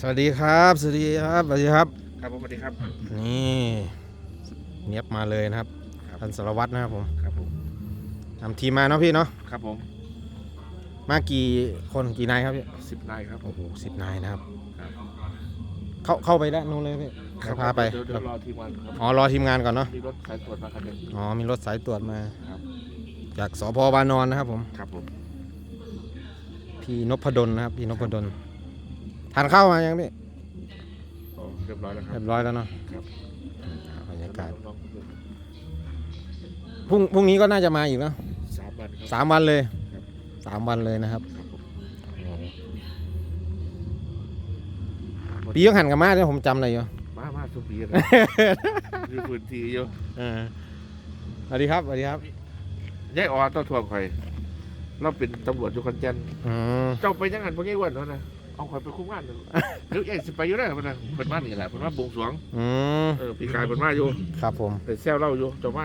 สวัสดีครับ สวัสดีครับ สวัสดีครับ ครับผมสวัสดีครับ นี่เนียบมาเลยนะครับครับ ท่านสารวัตรนะครับผมครับผมนำทีมมาเนาะพี่เนาะ ครับผมมากี่คนกี่นายครับพี่ สิบนายครับ โอ้โหสิบนายนะครับ ครับ เข้าเข้าไปด้านนู้นเลยพี่เดี๋ยวพาไป เดี๋ยวเดี๋ยวรอทีมงานครับอ๋อ รอทีมงานก่อนเนาะ มีรถสายตรวจมาคันหนึง อ๋อ มีรถสายตรวจมา ครับ จากสพวานอนนะครับผม ครับผม พี่นพดลนะครับ พี่นพดล ทานข้าวมายังพี่โอ้เรียบร้อยแล้วคเรีรัยบบร้อยแล้วเนาะครับ บรรยากาศน้องๆทุกคนพรุ่งพรุ่งนี้ก็น่าจะมาอีกเนาะสามวันครับ สามวันเลยครับ สามวันเลยนะครับครับผมปียังหันกับมาเนี่ยผมจำได้อยู่ มามาทุกปีนะมีพื้นที่อยู่เออสวัสดีครับสวัสดีครับยายออต้องทวงข่อยเราเป็นตำรวจอยู่คอนแก่นอืมเจ้าไปยังไงพวกนี้วันนั้นนะ เอาข่อยไปคุ้มงานหนึ่งหรือเอ้ยสิไปอยู่ได้เพิ่นน่ะเพิ่นมานี่แหละเพิ่นมาบวงสรวงอืมเออปีกายเพิ่นมาอยู่ครับผม แต่แซวเล่าอยู่เจ้ามา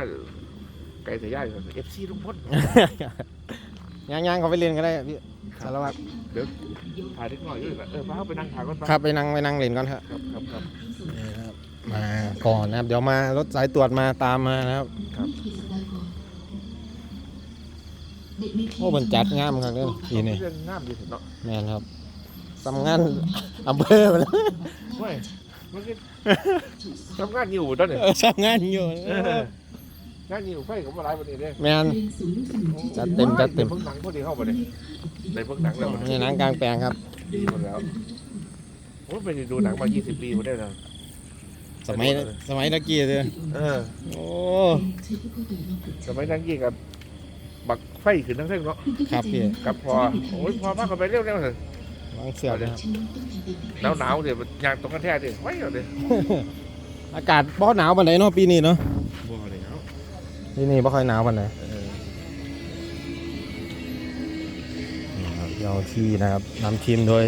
ไก่แต่ย่ายเอฟซีลุงพลย่างย่างเขาไปเรียนก็ได้พี่สารวัตรเดี๋ยวถ่ายเล็กน้อยอยู่นะเออพาเขาไปนั่งถ่ายก่อนไปครับไปนั่งไปนั่งเรียนก่อนเถอะครับครับครับนี่ครับมาก่อนนะครับ เดี๋ยวมารถสายตรวจมาตามมานะครับครับโอ้บนจัดงามครับเรื่องทีนี่เรื่องงามดีสุดเนาะแม่นครับ ทำงานอำเภอไปแล้วเว้ยมันก็ทำงานอยู่ตอนนี้เออทำงานอยู่งานอยู่ไฟกับอะไรวันนี้เด้แม่นจัดเต็มจัดเต็มในเพิ่งหนังพอดีเข้ามาเลยในเพิ่งหนังแล้วนี่หนังกลางแปลงครับดีหมดแล้วผมไปดูหนังมา 20 ปีมาได้แล้วสมัยสมัยตะกี้เลยเออโอ้สมัยนั้นยี่กับบักไฟขึ้นทั้งเส้นเนาะครับพี่กับพอโอ้ยพอมากกว่าไปเร็วๆเถอะ วางเสือเลยครับ หนาวหนาวๆเดี๋ยวอยางตรงกันแท้ดิไว้เอาดิอากาศบ่หนาวปานไหนเนาะปีนี้เนาะบ่เลยเอาปีนี้บ่ค่อยหนาวปานไหนเออนี่ครับเจ้าที่นะครับนำทีมโดย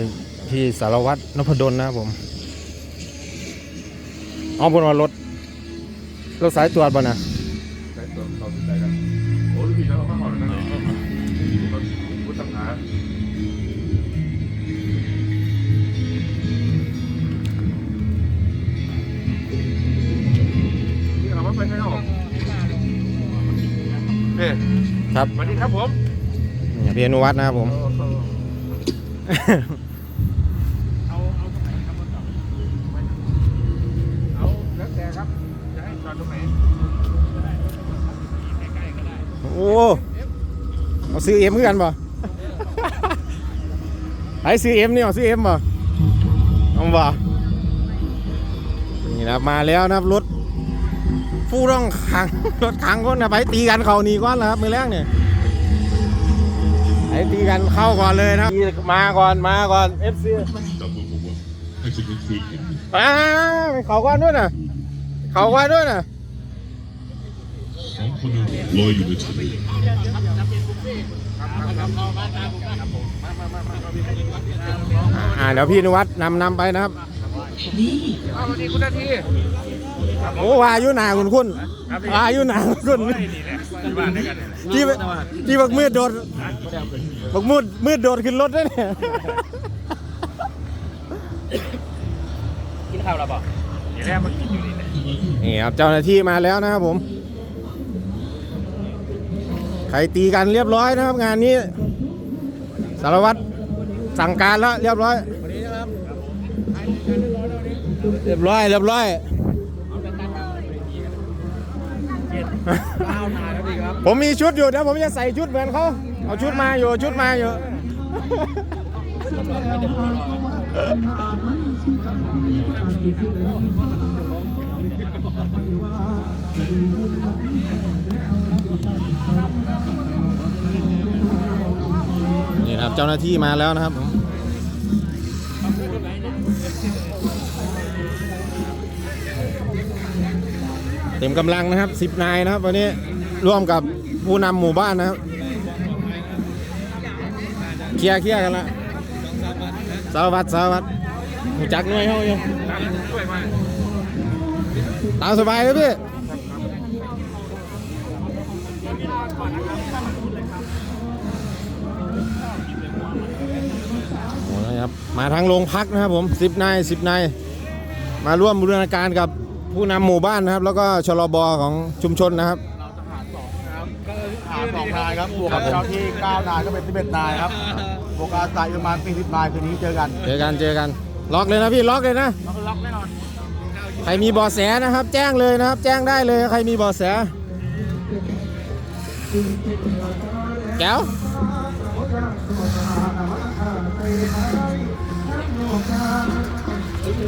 พี่สารวัตรนพดลนะครับผมเอาบนว่ารถรถสายตรวจบ่นะ ใส่ตัวเขาใส่กันโอ้ยพี่เรามาข ครับสวัสดีครับผมนี่พี่อนุวัฒน์นะครับผม เอาเอาตรงไหนครับรถเอาแล้วแต่ครับจะให้จอดตรงไหนโอ้เอาซื้อเอ็มคือกันบ่ไอซื้อเอ็มนี่เอาซื้อเอ็มบ่เอาบ่นี่นะครับมาแล้วนะครับรถ ผู้ต้องขังรถขังคนนะไปตีกันเขานี่ก่อนนะครับมือแรกเนี่ยไปตีกันเข้าก่อนเลยนะมาก่อนมาก่อนเอฟซีอ่าเป็นซีกันอ่าเขาก่อนด้วยนะเขาก่อนด้วยนะสองคนลอยอยู่ในทะเลอ่าเดี๋ยวพี่นุวัฒน์นำนำไปนะครับเอาสวัสดีคุณนาที โอ้วาอยุหนาคุณคุณวาอยุหนาคุณคุณนี่แหละบ้านด้วยกันเนี่ยที่ที่บักมืดโดดบักมืดมืดโดดขึ้นรถด้วยเนี่ยกินข้าวแล้วเปล่าเดี๋ยวแรกมันกินอยู่นี่แหละนี่ครับเจ้าหน้าที่มาแล้วนะครับผมใครตีกันเรียบร้อยนะครับ งานนี้ สารวัตรสั่งการแล้วเรียบร้อยเรียบร้อยเรียบร้อย ผมมีชุดอยู่เดี๋ยวผมจะใส่ชุดเหมือนเขาเอาชุดมาอยู่ชุดมาอยู่นี่นะครับเจ้าหน้าที่มาแล้วนะครับผม ต็มกำลังนะครับสิบนายนะครับ วันนี้ร่วมกับผู้นำหมู่บ้านนะครับ เคลียร์เคลียร์กันละสารวัตรสารวัตรหูจักหน่วยเขาอยู่ช่วยมาตามสบายเลยพี่โอ้นะครับมาทางโรงพักนะครับผมสิบนายสิบนายมาร่วมบูรณาการกับ ผู้นำหมู่บ้านนะครับ แล้วก็ชลบของชุมชนนะครับ หาสองนายครับบวกกับเจ้าที่เก้านายก็เป็นสิบเอ็ดนายครับบวกอาสาประมาณสี่สิบนายคืนนี้เจอกันเจอกันเจอกัน ล็อกเลยนะพี่ล็อกเลยนะ ล็อกแน่นอนใครมีเบาะแสนะครับ แจ้งเลยนะครับ แจ้งได้เลยใครมีเบาะแสแก้ว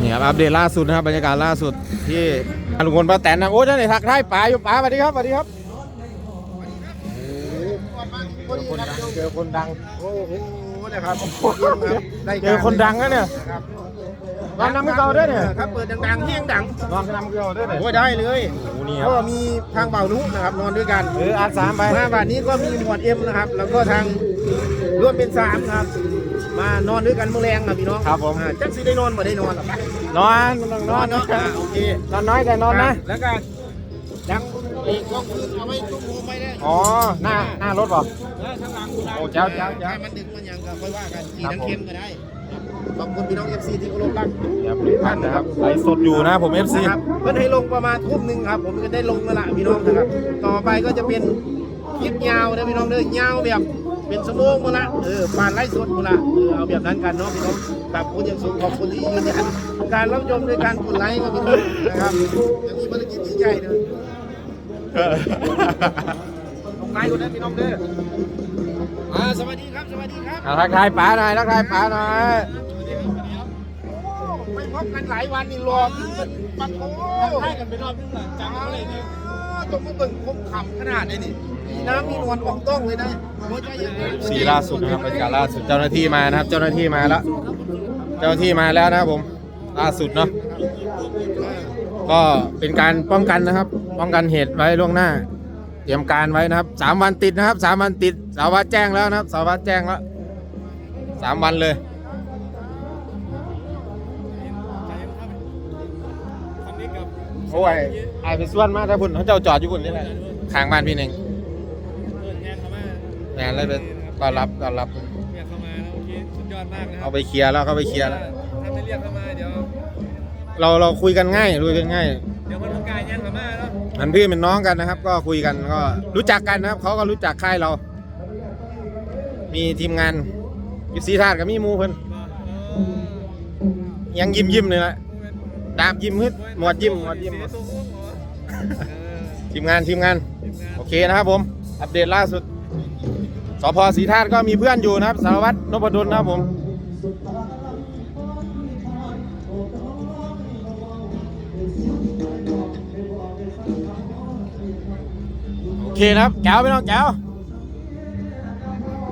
นี่ครับอัปเดตล่าสุดนะครับบรรยากาศล่าสุดที่ลุงพลป้าแตนนะโอ้ท่านไหนทักทายป๋าอยู่ป๋าสวัสดีครับสวัสดีครับเจอคนดังโอ้โหนะครับเจอคนดังแล้วเนี่ยนอนนำให้เราด้วยเนี่ยครับเปิดดังๆเที่ยงดังนอนนำให้เราด้วยเนี่ยโอ้ยได้เลยโอ้นี่คก็รับมีทางเป่านุนะครับนอนด้วยกันเอออาร์ตสามไปมาบาทนี้ก็มีหมวดเอ็มนะครับ แล้วก็ทางร่วมเป็นสามครับ มานอนด้วยกันเมื่อแรงครับพี่น้องครับผม อ่าจักสิได้นอนบ่ได้นอนหรอกนอนนอนนอนเนาะอ่าโอเคนอนน้อยแต่นอนนะ แล้วก็ยังอีกก็คือเอาไว้ตุ้มโมไม่ได้อ๋อ หน้าหน้ารถป่ะข้างหลังโอ้เจ้าเจ้าเจ้าถ้มันดึกมันยังก็ค่อยว่ากันขี่ครับน้ำเค็มก็ได้ขอบคุณพี่น้องเอฟซีที่เคารพรักครับทุกท่านนะครับไลฟ์สดอยู่นะผม FC นะครับเพื่อนให้ลงประมาณทุ่มหนึ่งครับ ผมก็ได้ลงแล้วล่ะพี่น้องนะครับ ต่อไปก็จะเป็นคลิปยาวนะพี่น้องเด้อยาวแบบ เป็นสมองมาละเออผ่านไลฟ์สดมาละเออเอาแบบนั้นกันเนาะพี่น้องขอบคุณอย่างสูงขอบคุณที่ยืนยันการรับชมด้วยการกดไลค์ครับพี่น้องนะครับยังมีภารกิจที่ใหญ่เลยลงไลค์กดได้พี่น้องเด้ออ่าสวัสดีครับสวัสดีครับอะทักทายป๋าหน่อยทักทายป๋าหน่อยไม่พบกันหลายวันนี่รอขึ้นเป็นปังโอ้ให้กันไปรอบนึงหลังจังเลย นี่จงมาเบิ่งคมขำขนาดนี้นี่มีน้ำมีนวลอองต้องเลยนะหัวใจยังไงสีล่าสุดนะครับบรรยากาศล่าสุดเจ้าหน้าที่มานะครับ เจ้าหน้าที่มาแล้ว เจ้าหน้าที่มาแล้วนะครับผมล่าสุดเนาะก็เป็นการป้องกันนะครับ ป้องกันเหตุไว้ล่วงหน้า เตรียมการไว้นะครับสามวันติดนะครับสามวันติดสารวัตรแจ้งแล้วนะครับสารวัตรแจ้งแล้วสามวันเลยโอ้ย ไอ้ไปส่วนมาถ้าพุ่นเขาเจ้าจอดอยู่พุ่นนี่แหละข้างบ้านพี่เองงานเลยไปต้อนรับต้อนรับ เรียกเข้ามานะโอเคสุดยอดมากนะครัเอาไปเคลียร์แล้วเขาไปเคลียร์แล้ว ถ้าไม่เรียกเข้ามาเดี๋ยวเราเราคุยกันง่ายคุยกันง่ายเดี๋ยวมันต้องการยันเข้ามาเนาะมันพี่เป็นน้องกันนะครับ ก็คุยกันก็รู้จักกันนะครับเขาก็รู้จักค่ายเรา มีทีมงานอยู่สีธาตุกับมีหมูเพิ่นเออยังยิ้มยิ้มเลยละดาบยิ้มฮึดหมวดยิ้มหมวดยิ้ม เสียตัวง่วงเหรอเออ ทีมงานทีมงานทีมงาน โอเคนะครับผม อัปเดตล่าสุดสพสีธาตุก็มีเพื่อนอยู่นะครับสารวัตรนพดลนะครับผมโอเคนะครับแก้วพี่น้องแก้ว